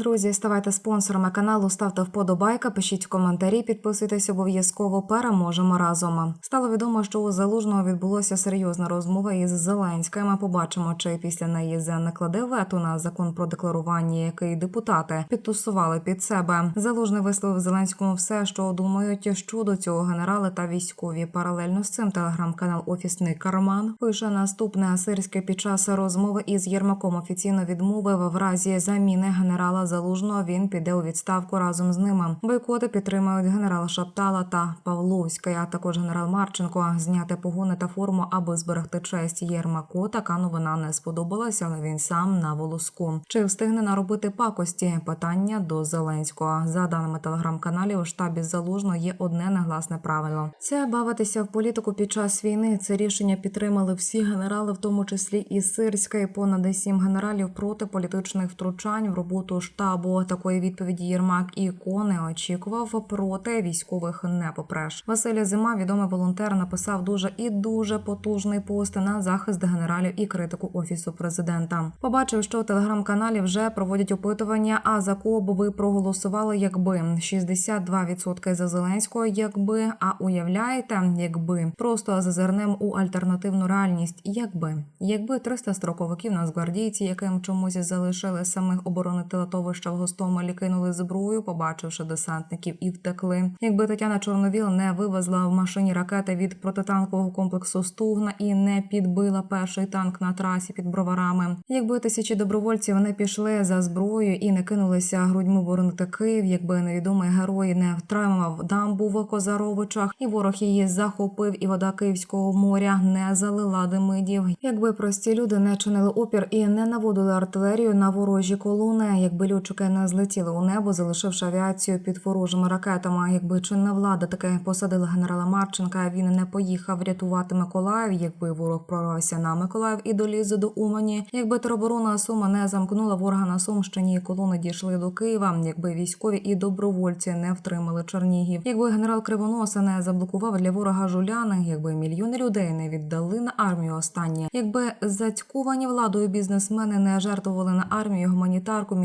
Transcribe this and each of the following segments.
Друзі, ставайте спонсорами каналу, ставте вподобайка, пишіть коментарі, підписуйтесь обов'язково. Переможемо разом. Стало відомо, що у залужного відбулося серйозна розмова із Зеленським. Ми побачимо, чи після неї ЗЕ накладе вето на закон про декларування, який депутати підтусували під себе. Залужний висловив Зеленському все, що думають щодо цього генерали та військові. Паралельно з цим телеграм-канал Офісний Карман пише наступне Сирське під час розмови із Єрмаком офіційно відмовив в разі заміни генерала Залужного. Він піде у відставку разом з ними. Бойкоти підтримують генерала Шаптала та Павловська, а також генерал Марченко. Зняти погони та форму, аби зберегти честь Єрмаку. Така новина не сподобалася, але він сам на волоску. Чи встигне наробити пакості? Питання до Зеленського. За даними телеграм-каналів, у штабі залужно є одне негласне правило: це бавитися в політику під час війни. Це рішення підтримали всі генерали, в тому числі і Сирська, і понад сім генералів проти політичних втручань в роботу штабу. Такої відповіді Єрмак і Ко не очікував. Проти військових не попреш. Василь Зима, відомий волонтер, написав дуже і дуже потужний пост на захист генералів і критику офісу президента. Побачив, що у телеграм-каналі вже проводять опитування. А за кого б ви проголосували, якби 62% за Зеленського, якби а уявляєте, якби просто зазирнем у альтернативну реальність, якби якби 300 строковиків нацгвардійці, яким чомусь залишили самих оборонити литовища в Гостомелі, кинули зброю, побачивши десантників і втекли. Якби Тетяна Чорновіл не вивезла в машині ракети від протитанкового комплексу Стугна і не підбила перший танк на трасі під броварами. Якби тисячі добровольців не пішли за зброєю і не кинулися грудьми боронити Київ, якби невідомий герой не втримав дамбу в Козаровичах, і ворог її захопив, і вода Київського моря не залила демидів. Якби прості люди не чинили опір і не наводили артилерію на ворожі колони, якби льотчики не злетіли у небо, залишивши авіацію під ворожими ракетами, якби чинна влада таки посадила генерала Марченка, він не поїхав рятувати Миколаїв, якби ворог прорвався на Миколаїв і доліз до Умані, якби тероборона Сума не замкнула ворога на Сумщині, і колони дійшли до Києва, якби військові і добровольці не втримали Чернігів, якби генерал Кривоноса не заблокував для ворога жуляни, якби мільйони людей не віддали на армію останнє, якби зацькувані владою бізнесмени не жертвували на армію гуманітарку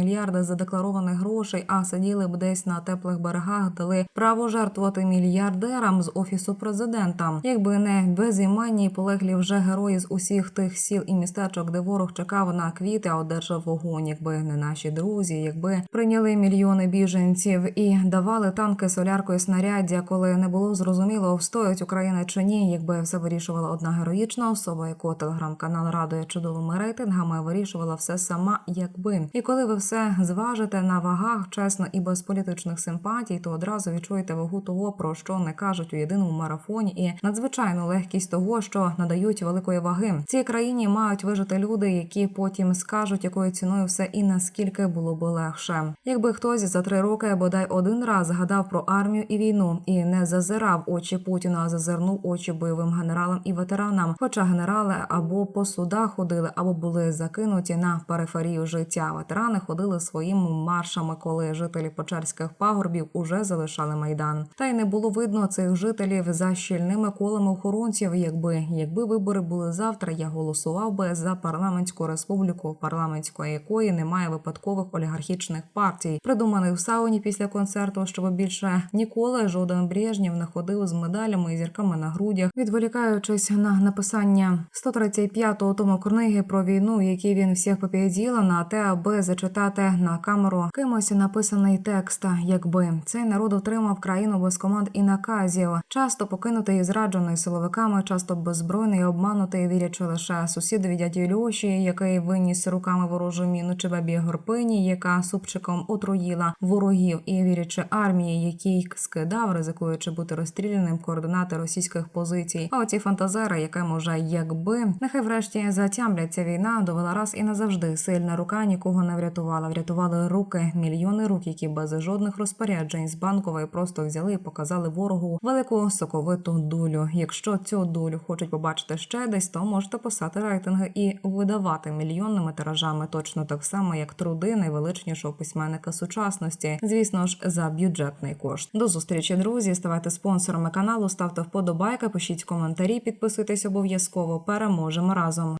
задекларованих грошей, а сиділи б десь на теплих берегах, дали право жертвувати мільярдерам з офісу президента, якби не безіменні полеглі вже герої з усіх тих сіл і містечок, де ворог чекав на квіти, а одержав вогонь, якби не наші друзі, якби прийняли мільйони біженців і давали танки соляркою снаряддя, коли не було зрозуміло, встоять Україна чи ні, якби все вирішувала одна героїчна особа, яку телеграм-канал радує чудовими рейтингами, вирішувала все сама, якби. І коли ви все зважите на вагах, чесно і без політичних симпатій, то одразу відчуєте вагу того, про що не кажуть у єдиному марафоні, і надзвичайну легкість того, що надають великої ваги. В цій країні мають вижити люди, які потім скажуть, якою ціною все і наскільки було би легше. Якби хтось за три роки бодай один раз згадав про армію і війну і не зазирав очі Путіна, а зазирнув очі бойовим генералам і ветеранам. Хоча генерали або по судах ходили, або були закинуті на периферію життя. Ветерани ходили своїми маршами, коли жителі Почерських пагорбів уже залишали майдан. Та й не було видно цих жителів за щільними колами охоронців. Якби якби вибори були завтра, я голосував би за парламентську республіку, парламентської якої немає випадкових олігархічних партій, придуманих в сауні після концерту, щоб більше ніколи жоден Брежнєв не ходив з медалями і зірками на грудях, відволікаючись на написання 135-го тому книги про війну, в якій він всіх попіділа на те, аби зачитати на камеру кимось написаний текст, якби цей народ отримав країну без команд і наказів, часто покинутий і зраджений силовиками, часто беззбройний, обманутий, вірячи лише сусідові дяді Льоші, який виніс руками ворожу міну, чи бабі Горпині, яка супчиком отруїла ворогів, і вірячи армії, який скидав, ризикуючи бути розстріляним координати російських позицій. А оці фантазери, яке може, якби нехай врешті затямляться війна, довела раз і назавжди. Сильна рука нікого не врятувала. Врятували руки, мільйони рук, які без жодних розпоряджень з банкової просто взяли і показали ворогу велику соковиту долю. Якщо цю долю хочуть побачити ще десь, то можете писати рейтинги і видавати мільйонними тиражами точно так само, як труди найвеличнішого письменника сучасності. Звісно ж, за бюджетний кошт. До зустрічі, друзі. Ставайте спонсорами каналу, ставте вподобайки, пишіть коментарі, підписуйтесь обов'язково. Переможемо разом.